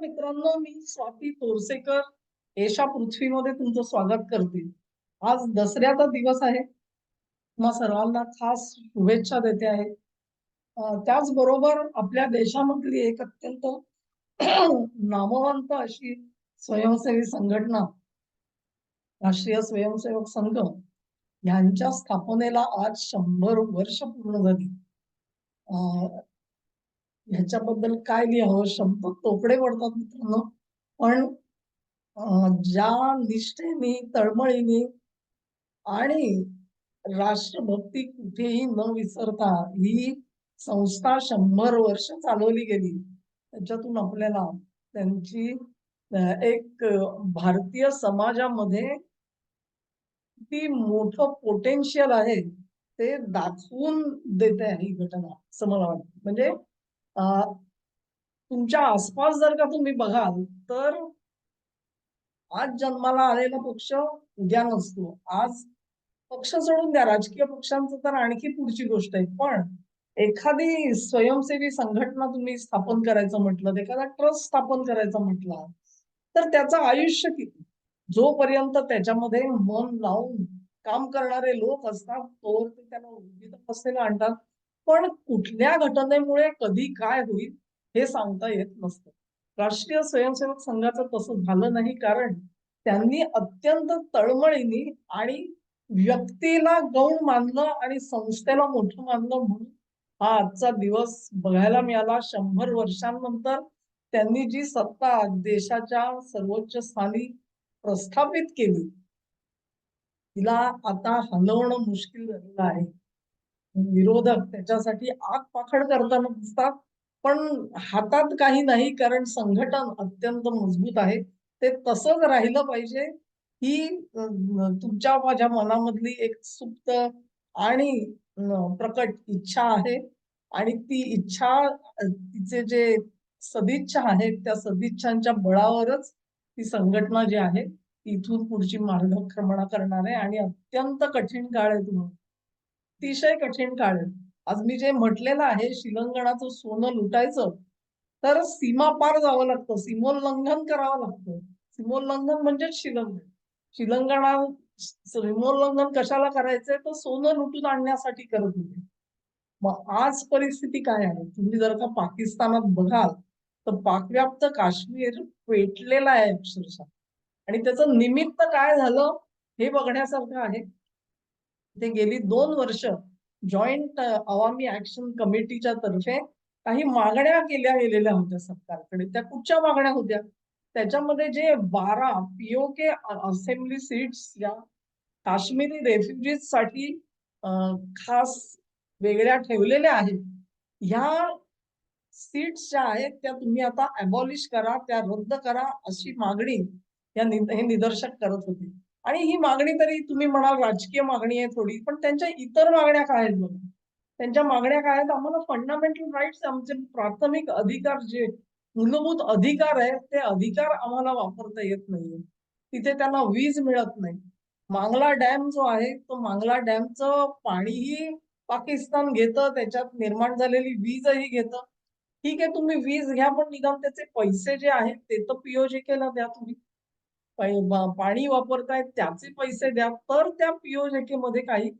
मित्रांनो मी स्वाती तोरसेकर एशा पृथ्वीमध्ये तुमचं स्वागत करते. आज दसऱ्याचा दिवस आहे. मग सर्वांना खास शुभेच्छा देते आहे. त्याचबरोबर आपल्या देशामधली एक अत्यंत नामवंत अशी स्वयंसेवी संघटना राष्ट्रीय स्वयंसेवक संघ यांच्या स्थापनेला आज शंभर वर्ष पूर्ण झाली. अं, ह्याच्याबद्दल काय लिहावं? शब्द तोकडे पडतात मित्रांनो. पण ज्या निष्ठेने तळमळीने आणि राष्ट्रभक्ती कुठेही न विसरता ही संस्था शंभर वर्ष चालवली गेली त्याच्यातून आपल्याला त्यांची एक भारतीय समाजामध्ये किती मोठं पोटेन्शियल आहे ते दाखवून देते ही घटना असं मला वाटतं. म्हणजे तुमच्या आसपास जर का तुम्ही बघाल तर आज जन्माला आलेला पक्ष उद्या नसतो. आज पक्ष सोडून द्या. राजकीय पक्षांचं तर आणखी पुढची गोष्ट आहे. पण एखादी स्वयंसेवी संघटना तुम्ही स्थापन करायचं म्हटलं एखादा ट्रस्ट स्थापन करायचं म्हटलं तर त्याचं आयुष्य किती? जोपर्यंत त्याच्यामध्ये मन लावून काम करणारे लोक असतात तोवर ते त्याला विविध असलेला आणतात. पण कुठल्या घटनेमुळे कधी काय होईल हे सांगता येत नसतं. राष्ट्रीय स्वयंसेवक संघाचं तसं झालं नाही कारण त्यांनी अत्यंत तळमळीने आणि व्यक्तीला गौण मानलं आणि संस्थेला मोठं मानलं म्हणून हा आजचा दिवस बघायला मिळाला. शंभर वर्षांनंतर त्यांनी जी सत्ता देशाच्या सर्वोच्च स्थानी प्रस्थापित केली तिला आता हलवणं मुश्किल झालेलं आहे. विरोधक त्याच्यासाठी आग पाखड करताना दिसतात. पण हातात काही नाही कारण संघटन अत्यंत मजबूत आहे. ते तसंच राहिलं पाहिजे ही तुमच्या माझ्या मनामधली एक सुप्त आणि प्रकट इच्छा आहे. आणि ती इच्छा तिचे जे सदिच्छा आहेत त्या सदिच्छांच्या बळावरच ती संघटना जी आहे ती इथून पुढची मार्गक्रमणा करणार आहे. आणि अत्यंत कठीण काळ आहे तुम्हाला. अतिशय कठीण काळ आहे. आज मी जे म्हटलेलं आहे शिलंगणाचं सोनं लुटायचं तर सीमा पार जावं लागतं सीमोल्लंघन करावं लागतं. सीमोल्लंघन म्हणजेच शिलंगण शिलंगणा सीमोल्लंघन कशाला करायचंय? तर सोनं लुटून आणण्यासाठी करत होते. मग आज परिस्थिती काय आहे? तुम्ही जर का पाकिस्तानात बघाल तर पाकव्याप्त काश्मीर पेटलेला आहे अक्षरशः. आणि त्याचं निमित्त काय झालं हे बघण्यासारखं आहे. ते गेली दोन वर्ष जॉईंट अवामी ऍक्शन कमिटीच्या तर्फे काही मागण्या केल्या गेलेल्या होत्या सरकारकडे. त्या कुठच्या मागण्या होत्या? त्याच्यामध्ये जे बारा पीओके असेंब्ली सीट्स या काश्मीरी रेफ्युजीजसाठी खास वेगळ्या ठेवलेल्या आहेत. ह्या सीट्स ज्या आहेत त्या तुम्ही आता अबॉलिश करा त्या रद्द करा अशी मागणी या हे निदर्शक करत होते. आणि ही मागणी तरी तुम्ही म्हणाल राजकीय मागणी आहे थोडी पण त्यांच्या इतर मागण्या काय आहेत बघा? त्यांच्या मागण्या काय आहेत? आम्हाला फंडामेंटल राईट्स आमचे प्राथमिक अधिकार जे मूलभूत अधिकार आहेत ते अधिकार आम्हाला वापरता येत नाहीये. तिथे त्यांना वीज मिळत नाही. मांगला डॅम जो आहे तो मांगला डॅमचं पाणीही पाकिस्तान घेतं त्याच्यात निर्माण झालेली वीजही घेतं. ठीक आहे तुम्ही वीज घ्या पण निदान त्याचे पैसे जे आहेत ते तर पीओजेकेला द्या तुम्ही. पाणी वापरतायत त्याचे पैसे द्या. तर त्या पीओजेके मध्ये काही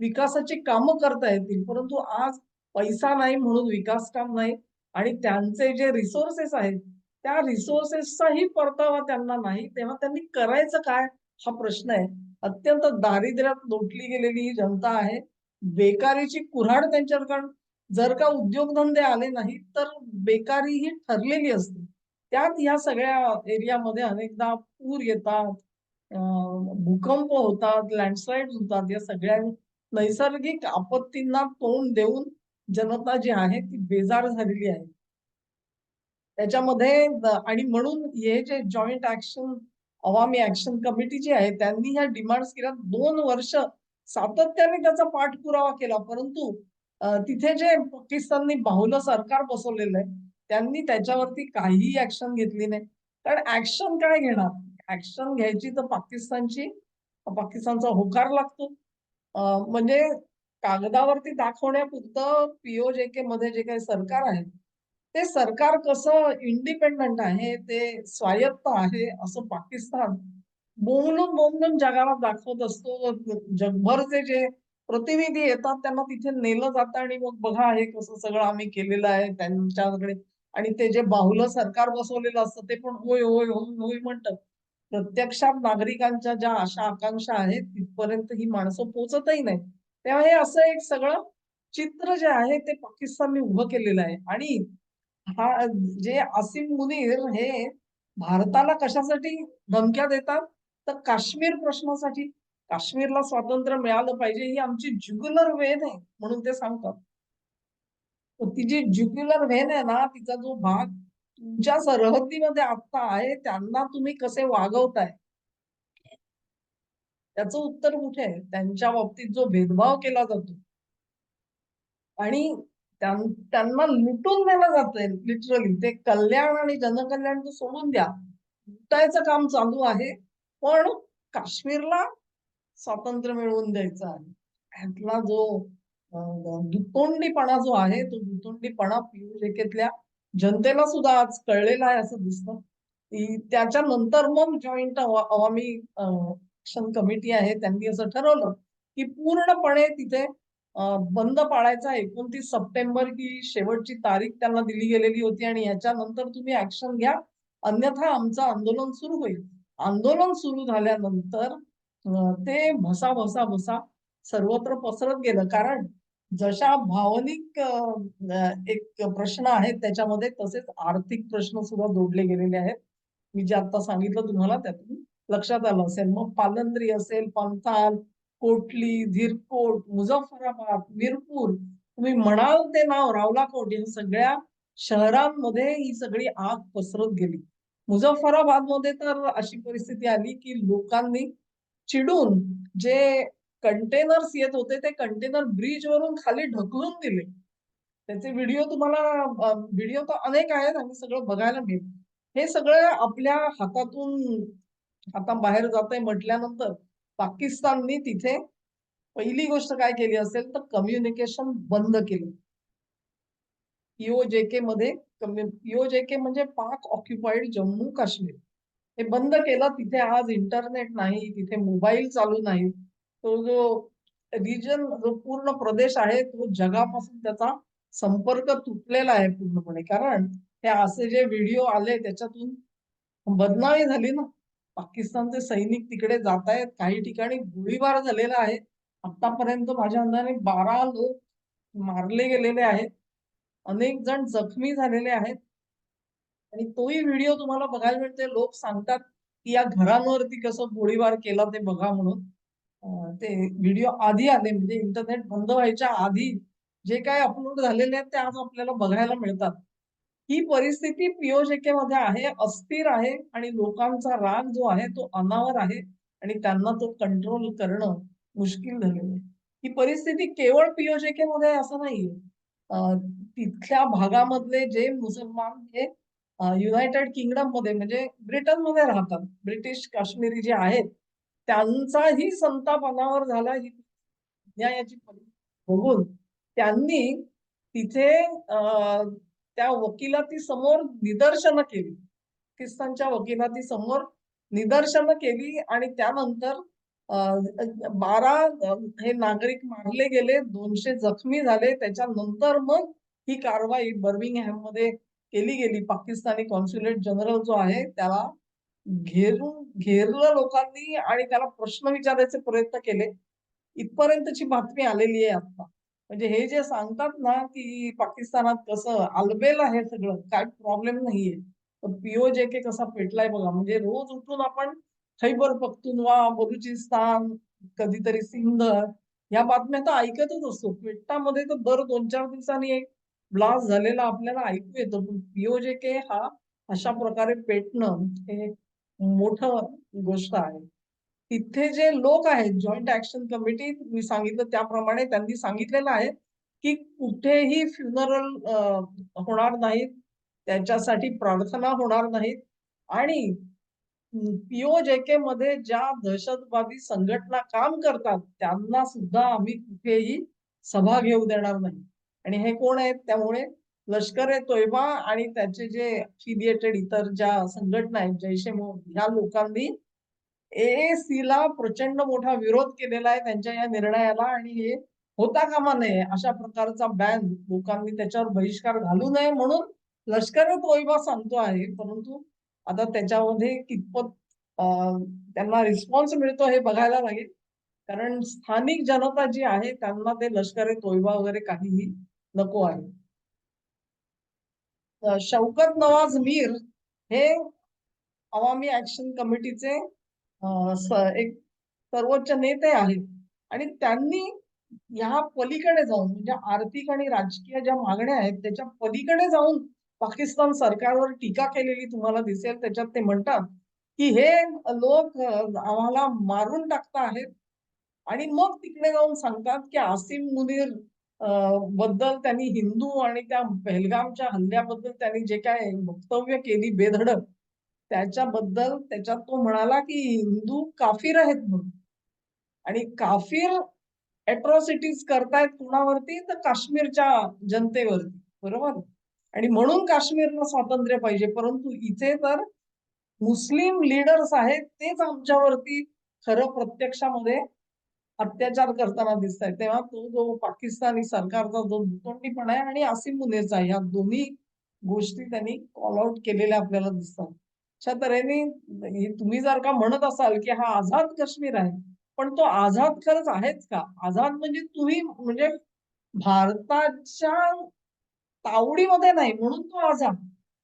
विकासाची कामं करता येतील. परंतु आज पैसा नाही म्हणून विकास काम नाही. आणि त्यांचे जे रिसोर्सेस आहेत त्या रिसोर्सेसचाही परतावा त्यांना नाही. तेव्हा त्यांनी करायचं काय? हा प्रश्न आहे. अत्यंत दारिद्र्यात लोटली गेलेली ही जनता आहे. बेकारीची कुऱ्हाड त्यांच्याकडून. जर का उद्योगधंदे आले नाही तर बेकारी ही ठरलेली असते. त्यात या सगळ्या एरियामध्ये अनेकदा पूर येतात भूकंप होतात लँडस्लाइड होतात या सगळ्या नैसर्गिक आपत्तींना तोंड देऊन जनता जी आहे ती बेजार झालेली आहे. त्याच्यामध्ये आणि म्हणून हे जे joint action Awami action committee जी आहे त्यांनी ह्या डिमांड्स केल्या. दोन वर्ष सातत्याने त्याचा पाठपुरावा केला. परंतु तिथे जे पाकिस्ताननी बाहुलं सरकार बसवलेलं आहे त्यांनी त्याच्यावरती काहीही ऍक्शन घेतली नाही. कारण ऍक्शन काय घेणार? ऍक्शन घ्यायची तर पाकिस्तानची पाकिस्तानचा होकार लागतो. म्हणजे कागदावरती दाखवण्यापुरतं पीओजेके मध्ये जे काही सरकार आहे ते सरकार कसं इंडिपेंडंट आहे ते स्वायत्त आहे असं पाकिस्तान बोंबलून बोंबलून जगाला दाखवत असतो. जगभरचे जे प्रतिनिधी येतात त्यांना तिथे नेलं जातं. आणि मग बघा हे कसं सगळं आम्ही केलेलं आहे त्यांच्याकडे आणि ते जे बाहुलं सरकार बसवलेलं असतं ते पण होय होय होय होय म्हणतात. प्रत्यक्षात नागरिकांच्या ज्या आशा आकांक्षा आहेत तिथपर्यंत ही माणसं पोचतही नाही तेव्हा हे असं एक सगळं चित्र जे आहे ते पाकिस्तानने उभं केलेलं आहे. आणि हा जे आसिम मुनीर हे भारताला कशासाठी धमक्या देतात? तर काश्मीर प्रश्नासाठी. काश्मीरला स्वातंत्र्य मिळालं पाहिजे ही आमची ज्युग्युलर वेद आहे म्हणून ते सांगतात. ती जी व्हेन आहे ना तिचा जो भाग तुमच्या सरहद्दीमध्ये आता आहे त्यांना तुम्ही कसे वागवताय? त्याचं उत्तर कुठे आहे? त्यांच्या बाबतीत जो भेदभाव केला जातो. आणि त्यांना लुटून नेलं जातंय लिटरली ते कल्याण आणि जनकल्याण तो सोडून द्या. लुटायचं काम चालू आहे पण काश्मीरला स्वातंत्र्य मिळवून द्यायचं आहे. ह्यातला जो दुतोंडीपणा जो आहे तो दुतोंडीपणा पियू जनतेला सुद्धा आज कळलेला आहे असं दिसतं. त्याच्यानंतर मग जॉईंट अवामी ऍक्शन कमिटी आहे त्यांनी असं ठरवलं की पूर्णपणे तिथे बंद पाळायचा. एकोणतीस सप्टेंबर ही शेवटची तारीख त्यांना दिली गेलेली होती आणि याच्यानंतर तुम्ही ऍक्शन घ्या. अन्यथा आमचं आंदोलन सुरू होईल. आंदोलन सुरू झाल्यानंतर ते भसा भसा भसा सर्वत्र पसरत गेलं. कारण जशा भावनिक एक प्रश्न आहेत त्याच्यामध्ये तसेच आर्थिक प्रश्न सुद्धा जोडले गेलेले आहेत. मी जे आता सांगितलं तुम्हाला त्यातून लक्षात आलं असेल. मग पालंद्री असेल पंथाल कोटली धीरकोट मुझफ्फराबाद मिरपूर तुम्ही म्हणाल ते नाव रावलाकोट या सगळ्या शहरांमध्ये ही सगळी आग पसरत गेली. मुझफ्फराबादमध्ये तर अशी परिस्थिती आली की लोकांनी चिडून जे कंटेनर्स येत होते ते कंटेनर ब्रिज वरून खाली ढकलून दिले. त्याचे व्हिडिओ तुम्हाला व्हिडिओ तर अनेक आहेत आणि सगळं बघायला मिळेल. हे सगळं आपल्या हातातून आता बाहेर जात आहे म्हटल्यानंतर पाकिस्ताननी तिथे पहिली गोष्ट काय केली असेल तर कम्युनिकेशन बंद केलं. पीओजेके मध्ये पीओजेके म्हणजे पाक ऑक्युपाईड जम्मू काश्मीर हे बंद केलं तिथे आज इंटरनेट नाही तिथे मोबाईल चालू नाही. तो जो रिजन जो पूर्ण प्रदेश आहे तो जगापासून त्याचा संपर्क तुटलेला आहे पूर्णपणे. कारण हे असे जे व्हिडिओ आले त्याच्यातून बदनामी झाली ना. पाकिस्तानचे सैनिक तिकडे जात आहेत. काही ठिकाणी गोळीबार झालेला आहे. आतापर्यंत माझ्या अंदाने बारा लोक मारले गेलेले आहेत. अनेक जण जखमी झालेले आहेत. आणि तोही व्हिडिओ तुम्हाला बघायला मिळते लोक सांगतात की या घरांवरती कसं गोळीबार केला ते बघा म्हणून. ते व्हिडिओ आधी आले म्हणजे इंटरनेट बंद व्हायच्या आधी जे काय अपलोड झालेले आहेत ते आज आपल्याला बघायला मिळतात. ही परिस्थिती पीओजेके मध्ये आहे अस्थिर आहे आणि लोकांचा राग जो आहे तो अनावर आहे आणि त्यांना तो कंट्रोल करणं मुश्किल झालेलं आहे. ही परिस्थिती केवळ पीओजेके मध्ये असं नाहीये. तिथल्या भागामधले जे मुसलमान हे युनायटेड किंगडममध्ये म्हणजे ब्रिटनमध्ये राहतात. ब्रिटिश काश्मीरी जे आहेत त्यांचाही संताप अनावर झाला ही न्यायाची बघून त्यांनी तिथे त्या वकिलाती समोर निदर्शनं केली. पाकिस्तानच्या वकिलाती समोर निदर्शन केली आणि त्यानंतर बारा हे नागरिक मारले गेले दोनशे जखमी झाले. त्याच्यानंतर मग ही कारवाई बर्मिंगहॅममध्ये केली गेली. पाकिस्तानी कॉन्सुलेट जनरल जो आहे त्याला घेरून घेरलं लोकांनी आणि त्याला प्रश्न विचारायचे प्रयत्न केले. इथपर्यंतची बातमी आलेली आहे आता. म्हणजे हे जे सांगतात ना की पाकिस्तानात कसं आलबेल आहे सगळं काय प्रॉब्लेम नाहीये. तर जे के कसा पेटलाय बघा. म्हणजे रोज उठून आपण खैबर पख्तुनवा बलुचिस्तान कधीतरी सिंध या बातम्या तर ऐकतच असतो. पेट्टामध्ये तर दर दोन चार दिवसांनी एक ब्लास्ट झालेला आपल्याला ऐकू येतो. पण जे के हा अशा प्रकारे पेटणं हे मोठं गोष्ट आहे. तिथे जे लोक आहेत जॉईंट ऍक्शन कमिटी मी सांगितलं त्याप्रमाणे त्यांनी सांगितलेलं आहे की कुठेही फ्युनरल होणार नाहीत. त्याच्यासाठी प्रार्थना होणार नाहीत. आणि पीओजेके मध्ये ज्या दहशतवादी संघटना काम करतात त्यांना सुद्धा आम्ही कुठेही सभा घेऊ देणार नाही. आणि हे कोण आहेत? त्यामुळे लष्कर ए तोयबा आणि त्याचे जे अफिलिएटेड इतर ज्या संघटना आहेत जैश ए मोहम्मद ह्या लोकांनी AAC ला प्रचंड मोठा विरोध केलेला आहे त्यांच्या या निर्णयाला आणि हे होता कामा नये अशा प्रकारचा बॅन लोकांनी त्याच्यावर बहिष्कार घालू नये म्हणून लष्कर तोयबा सांगतो आहे. परंतु आता त्याच्यामध्ये कितपत त्यांना रिस्पॉन्स मिळतो हे बघायला लागेल. कारण स्थानिक जनता जी आहे त्यांना ते लष्कर तोयबा वगैरे काहीही नको आहे. शौकत नवाज मीर हे अवामी ऍक्शन कमिटीचे एक सर्वोच्च नेते आहेत. आणि त्यांनी ह्या पलीकडे जाऊन म्हणजे आर्थिक आणि राजकीय ज्या मागण्या आहेत त्याच्या पलीकडे जाऊन पाकिस्तान सरकारवर टीका केलेली तुम्हाला दिसेल त्याच्यात ते म्हणतात की हे लोक आम्हाला मारून टाकता आहेत. आणि मग तिकडे जाऊन सांगतात की आसिम मुनीर बद्दल त्यांनी हिंदू आणि त्या पहलगामच्या हल्ल्याबद्दल त्यांनी जे काय वक्तव्य केली बेधडक त्याच्याबद्दल त्याच्यात तो म्हणाला की हिंदू काफिर आहेत म्हणून. आणि काफिर अट्रॉसिटीज करतायत कुणावरती? तर काश्मीरच्या जनतेवरती. बरोबर? आणि म्हणून काश्मीरला स्वातंत्र्य पाहिजे. परंतु इथे तर मुस्लिम लीडर्स आहेत तेच आमच्यावरती खरं प्रत्यक्षामध्ये अत्याचार करताना दिसत आहे तेव्हा तो जो पाकिस्तानी सरकारचा जो दुतोंडीपणा आहे आणि आसिम मुनेचा ह्या दोन्ही गोष्टी त्यांनी कॉल आउट केलेल्या आपल्याला दिसतात. अशा तऱ्हेने तुम्ही जर का म्हणत असाल की हा आझाद काश्मीर आहे पण तो आझाद खरंच आहेच का? आझाद म्हणजे तुम्ही म्हणजे भारताच्या तावडीमध्ये नाही म्हणून तो आझाद.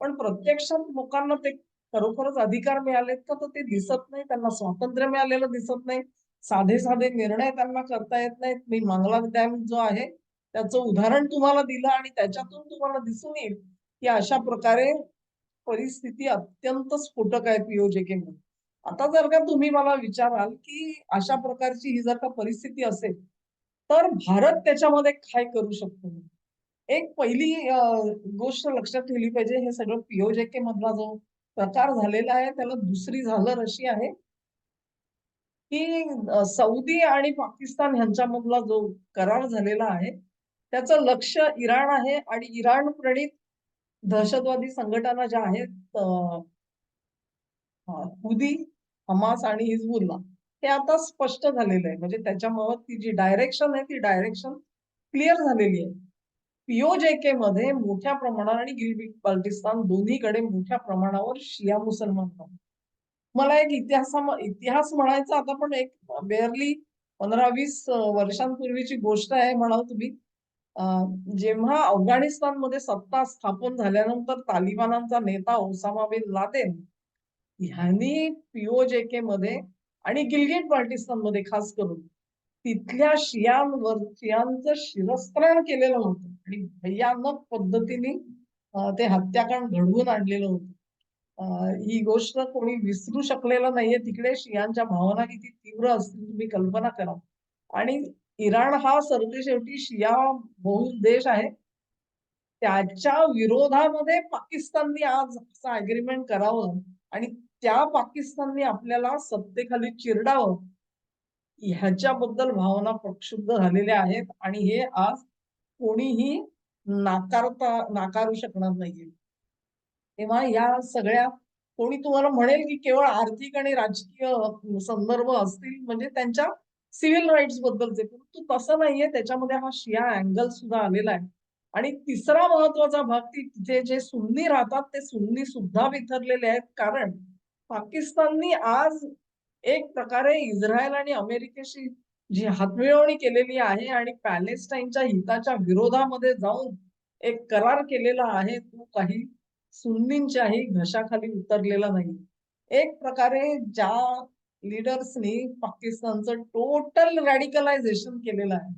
पण प्रत्यक्षात लोकांना ते खरोखरच अधिकार मिळालेत का? तर ते दिसत नाही त्यांना स्वातंत्र्य मिळालेलं दिसत नाही. साधे साधे निर्णय त्यांना करता येत नाहीत. मी मंगला डॅम जो आहे त्याचं उदाहरण तुम्हाला दिलं आणि त्याच्यातून तुम्हाला दिसून येईल की अशा प्रकारे परिस्थिती अत्यंत स्फोटक आहे पीओजेके मध्ये आता जर का तुम्ही मला विचाराल की अशा प्रकारची ही जर का परिस्थिती असेल तर भारत त्याच्यामध्ये काय करू शकतो? एक पहिली गोष्ट लक्षात ठेवली पाहिजे हे सगळं पीओजेके मधला जो प्रकार झालेला आहे त्याला दुसरी झालर अशी आहे. की सौदी आणि पाकिस्तान यांच्यामधला जो करार झालेला आहे त्याचं लक्ष इराण आहे आणि इराण प्रणित दहशतवादी संघटना ज्या आहेत हुदी हमास आणि हिजबुल्ला हे आता स्पष्ट झालेलं आहे म्हणजे त्याच्यामुळे ती जी डायरेक्शन आहे ती डायरेक्शन क्लिअर झालेली आहे पीओजेके मध्ये मोठ्या प्रमाणावर आणि गिलगिट बाल्टिस्तान दोन्हीकडे मोठ्या प्रमाणावर शिया मुसलमान आहेत. मला एक इतिहासा इतिहास म्हणायचा आता पण एक बेअरली पंधरा वीस वर्षांपूर्वीची गोष्ट आहे म्हणाल तुम्ही. जेव्हा अफगाणिस्तानमध्ये सत्ता स्थापन झाल्यानंतर तालिबानांचा नेता ओसामा बिन लादेन ह्यांनी पीओजेके मध्ये आणि गिलगिट बाल्टिस्तानमध्ये खास करून तिथल्या शियांवर शियांचं शिरस्त्राण केलेलं होतं. आणि भयानक पद्धतीने ते हत्याकांड घडवून आणलेलं होतं. ही गोष्ट कोणी विसरू शकलेलं नाहीये. तिकडे शियांच्या भावना किती तीव्र असतील तुम्ही कल्पना करा. आणि इराण हा सरते शेवटी शिया बहुल देश आहे. त्याच्या विरोधामध्ये पाकिस्ताननी आज असं अग्रीमेंट करावं आणि त्या पाकिस्ताननी आपल्याला सत्तेखाली चिरडावं. ह्याच्याबद्दल भावना प्रक्षुब्ध झालेल्या आहेत आणि हे आज कोणीही नाकारता नाकारू शकणार नाहीये. तेव्हा या सगळ्या कोणी तुम्हाला म्हणेल की केवळ आर्थिक आणि राजकीय संदर्भ असतील म्हणजे त्यांच्या सिव्हिल राईट्स बद्दलचे परंतु तसं नाहीये. त्याच्यामध्ये हा शिया अँगल सुद्धा आलेला आहे. आणि तिसरा महत्त्वाचा भाग तिथे जे सुन्नी राहतात ते सुन्नी सुद्धा विथरलेले आहेत. कारण पाकिस्ताननी आज एक प्रकारे इस्रायल आणि अमेरिकेशी जी हातमिळवणी केलेली आहे आणि पॅलेस्टाईनच्या हिताच्या विरोधामध्ये जाऊन एक करार केलेला आहे तो काही सुन्नींच्याही घशाखाली उतरलेला नाही. एक प्रकारे ज्या लिडर्सनी पाकिस्तानचं टोटल रॅडिकलायझेशन केलेलं आहे.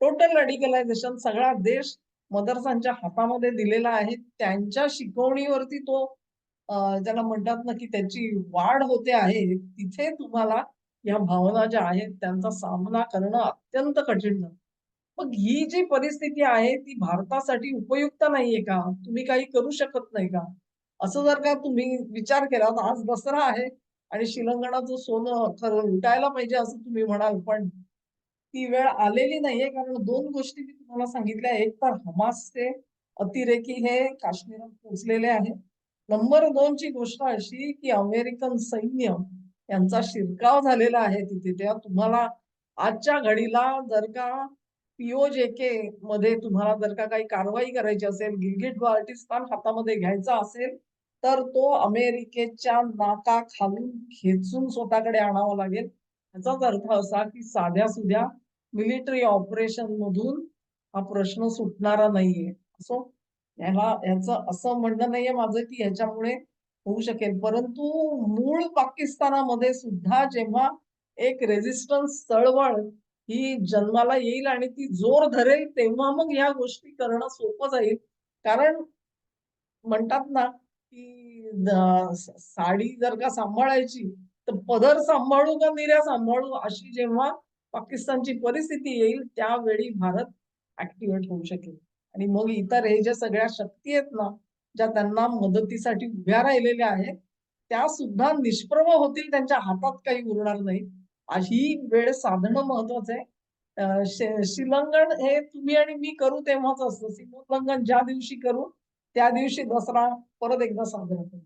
टोटल रॅडिकलायझेशन सगळा देश मदरसांच्या हातामध्ये दिलेला आहे. त्यांच्या शिकवणीवरती तो ज्याला म्हणतात ना की त्याची वाढ होते आहे तिथे तुम्हाला या भावना ज्या आहेत त्यांचा सामना करणं अत्यंत कठीण जातं मग ही जी परिस्थिती आहे ती भारतासाठी उपयुक्त नाहीये का? तुम्ही काही करू शकत नाही का? असं जर का तुम्ही विचार केला तर आज दसरा आहे आणि शिलंगणाचं सोनं खरं लुटायला पाहिजे असं तुम्ही म्हणाल पण ती वेळ आलेली नाहीये. कारण दोन गोष्टी मी तुम्हाला सांगितल्या. एक तर हमासचे अतिरेकी हे काश्मीरात पोहोचलेले आहे. नंबर दोनची गोष्ट अशी की अमेरिकन सैन्य यांचा शिरकाव झालेला आहे तिथे. तेव्हा तुम्हाला आजच्या घडीला जर का पीओजेके मध्ये तुम्हाला जर का काही कारवाई करायची असेल गिलगिट बाल्टिस्तान हातामध्ये घ्यायचा असेल तर तो अमेरिकेच्या नाका खालून खेचून स्वतःकडे आणावा लागेल. याचाच अर्थ असा की साध्या सुध्या मिलिटरी ऑपरेशन मधून हा प्रश्न सुटणारा नाहीये. असो? याला याचं असं म्हणणं नाहीये माझं की ह्याच्यामुळे होऊ शकेल. परंतु मूळ पाकिस्तानामध्ये सुद्धा जेव्हा एक रेझिस्टन्स चळवळ ही जन्माला येईल आणि ती जोर धरेल तेव्हा मग ह्या गोष्टी करणं सोपं जाईल. कारण म्हणतात ना की साडी जर का सांभाळायची तर पदर सांभाळू का निर्या सांभाळू अशी जेव्हा पाकिस्तानची परिस्थिती येईल त्यावेळी भारत ऍक्टिव्हेट होऊ शकेल. आणि मग इतर हे ज्या सगळ्या शक्ती आहेत ना ज्या त्यांना मदतीसाठी उभ्या राहिलेल्या आहेत त्या सुद्धा निष्प्रभ होतील त्यांच्या हातात काही उरणार नाही. ही वेळ साधणं महत्वाचं आहे. शिलंगण हे तुम्ही आणि मी करू तेव्हाच असतं. सीमोल्लंघन ज्या दिवशी करू त्या दिवशी दसरा परत एकदा साजरा करू.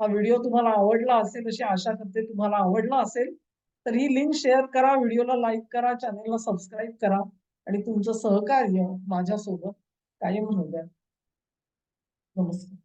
हा व्हिडिओ तुम्हाला आवडला असेल अशी आशा करते तुम्हाला आवडला असेल तर ही लिंक शेअर करा व्हिडिओला लाईक करा चॅनेलला सबस्क्राईब करा आणि तुमचं सहकार्य माझ्यासोबत कायम राहू द्या. नमस्कार.